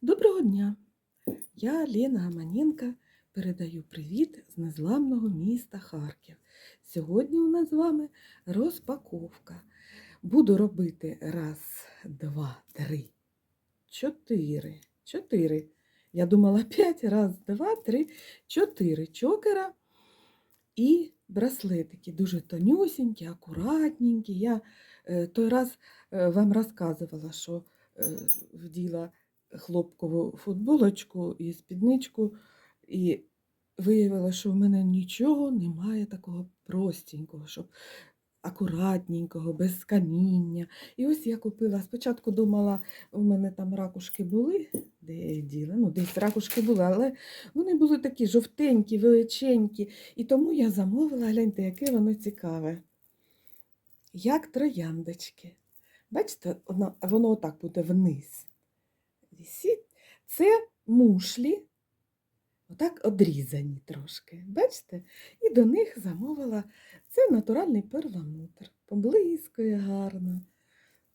Доброго дня! Я Лена Гаманенко передаю привіт з незламного міста Харків. Сьогодні у нас з вами розпаковка. Буду робити раз, два, три, чотири. Чотири. Я думала п'ять, раз, два, три, чотири чокера і браслетики. Дуже тонюсінькі, акуратненькі. Я е, той раз е, вам розказувала, що е, вділа хлопкову футболочку і спідничку, і виявилося, що в мене нічого немає такого простенького, щоб акуратненького, без каміння. І ось я купила. Спочатку думала, у мене там ракушки були, де я діла. Ну, десь ракушки були, але вони були такі жовтенькі, величенькі. І тому я замовила, гляньте, яке воно цікаве. Як трояндочки. Бачите, воно отак буде вниз. Це мушлі, отак одрізані трошки. Бачите? І до них замовила це натуральний перламутр. Поблискує гарно.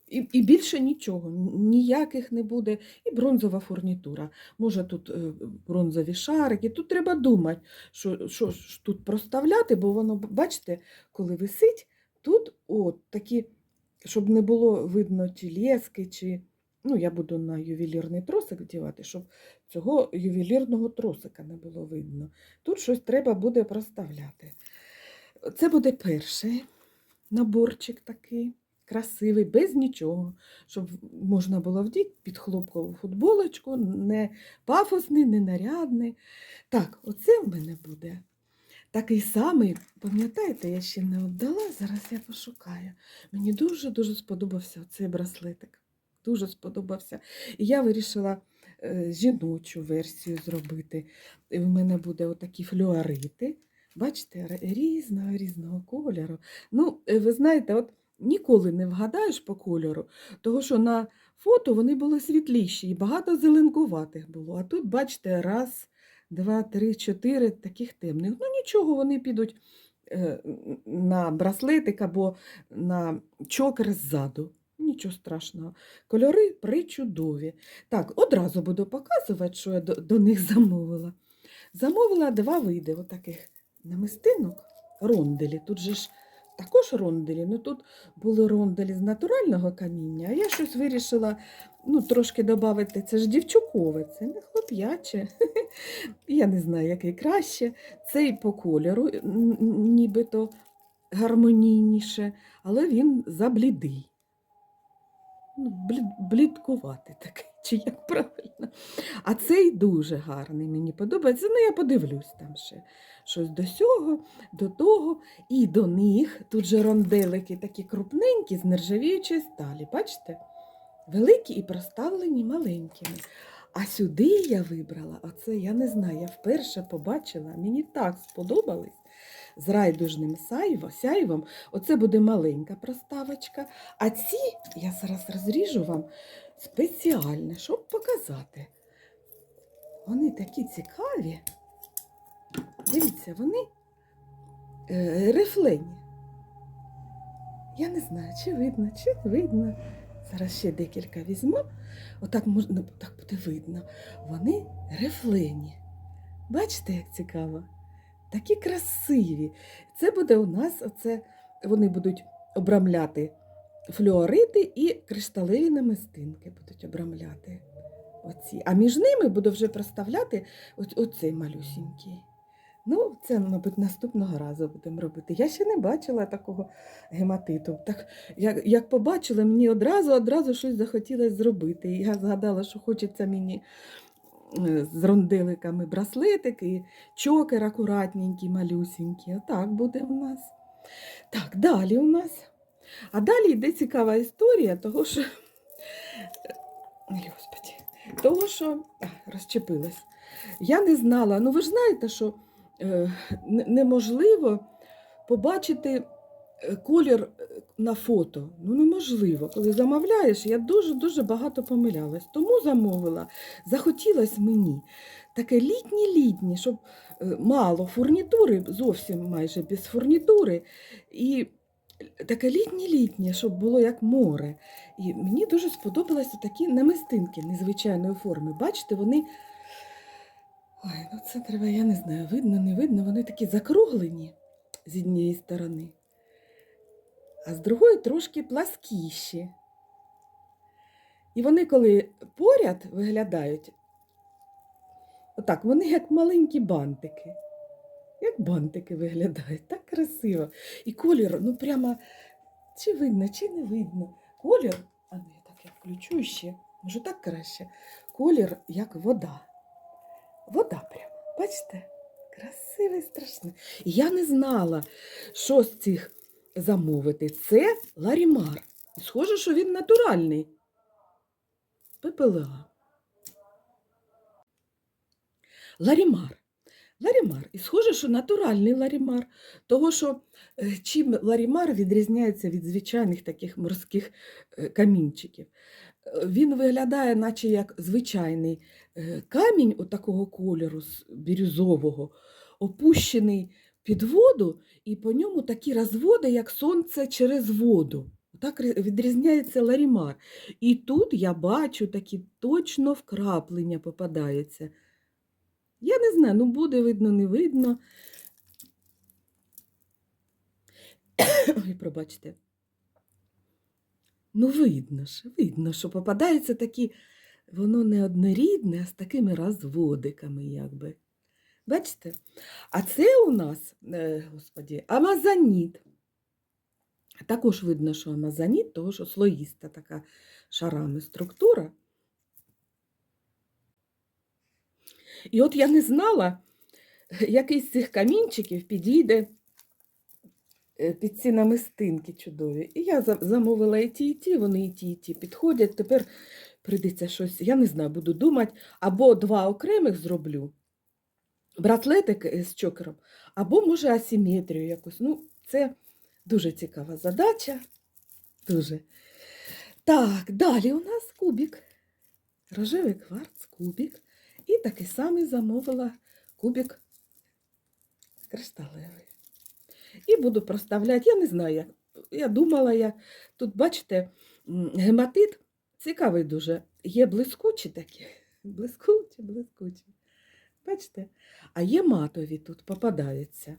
І, і більше нічого, ніяких не буде. І бронзова фурнітура. Може тут е, бронзові шарики. Тут треба думати, що, що ж тут проставляти, бо воно, бачите, коли висить, тут от такі, щоб не було видно чи лески, чи. Ну, я буду на ювелірний тросик вдівати, щоб цього ювелірного тросика не було видно. Тут щось треба буде проставляти. Це буде перший наборчик такий, красивий, без нічого, щоб можна було вдіти під хлопкову футболочку, не пафосний, не нарядний. Так, оце в мене буде. Такий самий, пам'ятаєте, я ще не віддала, зараз я пошукаю. Мені дуже-дуже сподобався цей браслетик. Дуже сподобався. І я вирішила е, жіночу версію зробити. І в мене буде отакі флюорити. Бачите, різного різного кольору. Ну, е, ви знаєте, от ніколи не вгадаєш по кольору, тому що на фото вони були світліші і багато зеленкуватих було. А тут, бачите, раз, два, три, чотири таких темних. Ну нічого, вони підуть е, на браслетик або на чокер ззаду. Нічого страшного. Кольори причудові. Так, одразу буду показувати, що я до, до них замовила. Замовила два види отаких намистинок, ронделі. Тут же ж також ронделі, ну тут були ронделі з натурального каміння, а я щось вирішила ну, трошки додати. Це ж дівчукове, це не хлоп'яче. Я не знаю, який краще. Цей по кольору нібито гармонійніше, але він заблідий. Ну, блід, блідкуватий такий, чи як правильно. А цей дуже гарний, мені подобається. Ну, я подивлюсь там ще щось до сього, до того. І до них тут же ронделики такі крупненькі з нержавіючої сталі. Бачите? Великі і проставлені маленькими. А сюди я вибрала, оце я не знаю, я вперше побачила, мені так сподобались. З райдужним сяйвом. Оце буде маленька проставочка. А ці я зараз розріжу вам спеціально, щоб показати. Вони такі цікаві. Дивіться, вони е, рифлені. Я не знаю, чи видно, чи видно. Зараз ще декілька візьму. Отак можна так буде видно. Вони рифлені. Бачите, як цікаво? Такі красиві. Це буде у нас, оце, вони будуть обрамляти флюорити і кришталеві намистинки будуть обрамляти. Оці. А між ними буду вже проставляти оцей малюсінький. Ну, це, мабуть, наступного разу будемо робити. Я ще не бачила такого гематиту. Так, як, як побачила, мені одразу одразу щось захотілося зробити. І я згадала, що хочеться мені з ронделиками браслетик і чокер акуратненький, малюсенький. Отак буде у нас. Так, далі у нас. А далі йде цікава історія, того що. Господи, того, що розчепилась. Я не знала, ну ви ж знаєте, що е, неможливо побачити е, колір е, на фото. Ну, неможливо. Коли замовляєш, я дуже-дуже багато помилялась. Тому замовила, захотілось мені таке літнє-літнє, щоб е, мало фурнітури, зовсім майже без фурнітури. І таке літнє-літнє, щоб було як море. І мені дуже сподобалися такі намистинки незвичайної форми. Бачите, вони. Ой, ну це треба, я не знаю, видно, не видно, вони такі закруглені з однієї сторони, а з другої трошки пласкіші. І вони, коли поряд виглядають, отак, вони як маленькі бантики. Як бантики виглядають, так красиво. І колір, ну прямо, чи видно, чи не видно. Колір, а ну я так я включу ще, може так краще. Колір як вода. Вода прямо. Бачите? Красивий, страшний. І я не знала, що з цих замовити. Це ларімар. І схоже, що він натуральний. ППЛА. Ларімар. Ларімар. І схоже, що натуральний ларімар. Того, що е, чим ларімар відрізняється від звичайних таких морських е, камінчиків. Е, Він виглядає, наче як звичайний камінь от такого кольору бірюзового, опущений під воду, і по ньому такі розводи, як сонце через воду. Так відрізняється ларімар. І тут я бачу такі точно вкраплення попадаються. Я не знаю, ну буде видно, не видно. Ой, пробачте. Ну, видно ж, видно, що попадаються такі, воно не однорідне, а з такими розводиками, якби. Бачите? А це у нас, е, господі, амазоніт. Також видно, що амазоніт, тому що слоїста така шарами структура. І от я не знала, який з цих камінчиків підійде е, під ці намистинки чудові. І я замовила і ті, і ті, вони і ті, і ті підходять. Тепер прийдеться щось, я не знаю, буду думати, або два окремих зроблю, браслетик з чокером, або, може, асиметрію якусь. Ну, це дуже цікава задача. Дуже. Так, далі у нас кубик. Рожевий кварц, кубик. І такий самий замовила кубик кришталевий. І буду проставляти, я не знаю, як. Я думала, як. Тут, бачите, гематит цікавий дуже. Є блискучі такі. Блискучі, блискучі. Бачите? А є матові тут попадаються.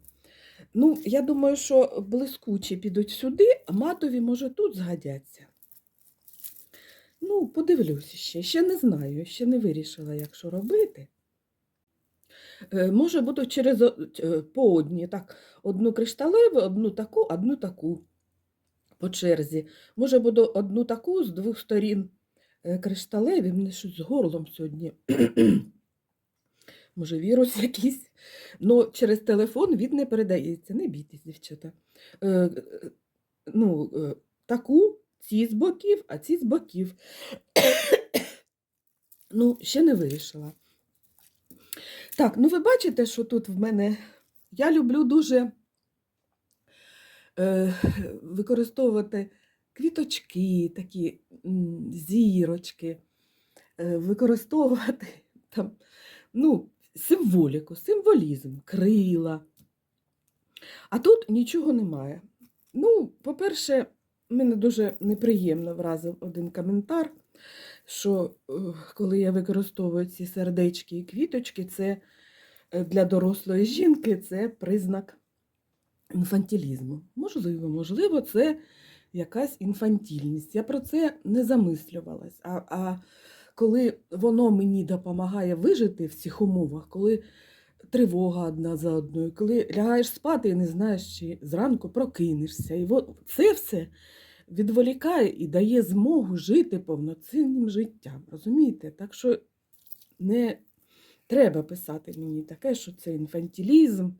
Ну, я думаю, що блискучі підуть сюди, а матові, може, тут згодяться. Ну, подивлюся ще, ще не знаю, ще не вирішила, як що робити. Е, Може, буду через е, по одні, так, одну кришталеву, одну таку, одну таку по черзі. Може, буду одну таку з двох сторін е, кришталеві, мене щось з горлом сьогодні. Може, вірус якийсь. Ну, через телефон він не передається. Не бійтесь, дівчата. Е, е, ну, е, таку, ці з боків, а ці з боків. ну, ще не вирішила. Так, ну ви бачите, що тут в мене. Я люблю дуже е, використовувати квіточки, такі зірочки, е, використовувати там, ну, символіку, символізм, крила. А тут нічого немає. Ну, по-перше, мене дуже неприємно вразив один коментар, що е, коли я використовую ці сердечки і квіточки, це е, для дорослої жінки це признак інфантилізму. Можливо, можливо, це якась інфантільність. Я про це не замислювалась. А, а коли воно мені допомагає вижити в цих умовах, коли тривога одна за одною, коли лягаєш спати і не знаєш, чи зранку прокинешся. І це все відволікає і дає змогу жити повноцінним життям. Розумієте? Так що не треба писати мені таке, що це інфантилізм.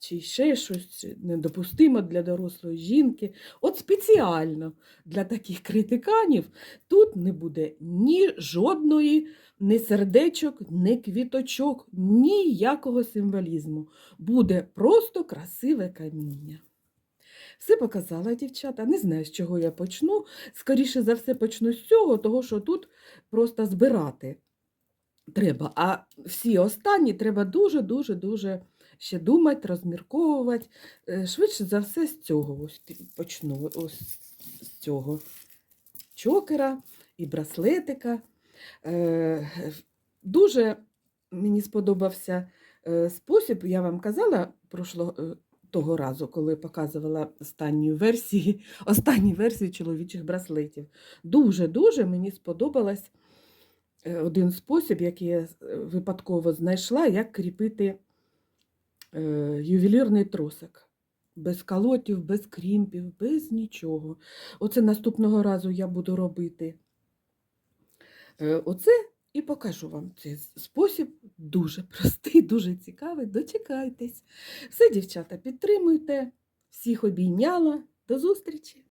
Чи ще щось недопустимо для дорослої жінки. От спеціально для таких критиканів тут не буде ні жодної ні сердечок, ні квіточок, ніякого символізму. Буде просто красиве каміння. Все показала дівчата. Не знаю, з чого я почну. Скоріше за все, почну з цього, того що тут просто збирати треба. А всі останні треба дуже-дуже дуже ще думати, розмірковувати. Е, Швидше за все з цього ось почну. Ось з цього чокера і браслетика. Е, Дуже мені сподобався е, спосіб, я вам казала прошлого того разу, коли показувала останню версії, останні версії чоловічих браслетів. Дуже-дуже мені сподобалась один спосіб, який я випадково знайшла, як кріпити ювелірний тросик. Без колотів, без крімпів, без нічого. Оце наступного разу я буду робити. Е, Оце і покажу вам цей спосіб. Дуже простий, дуже цікавий. Дочекайтесь. Все, дівчата, підтримуйте. Всіх обійняла. До зустрічі!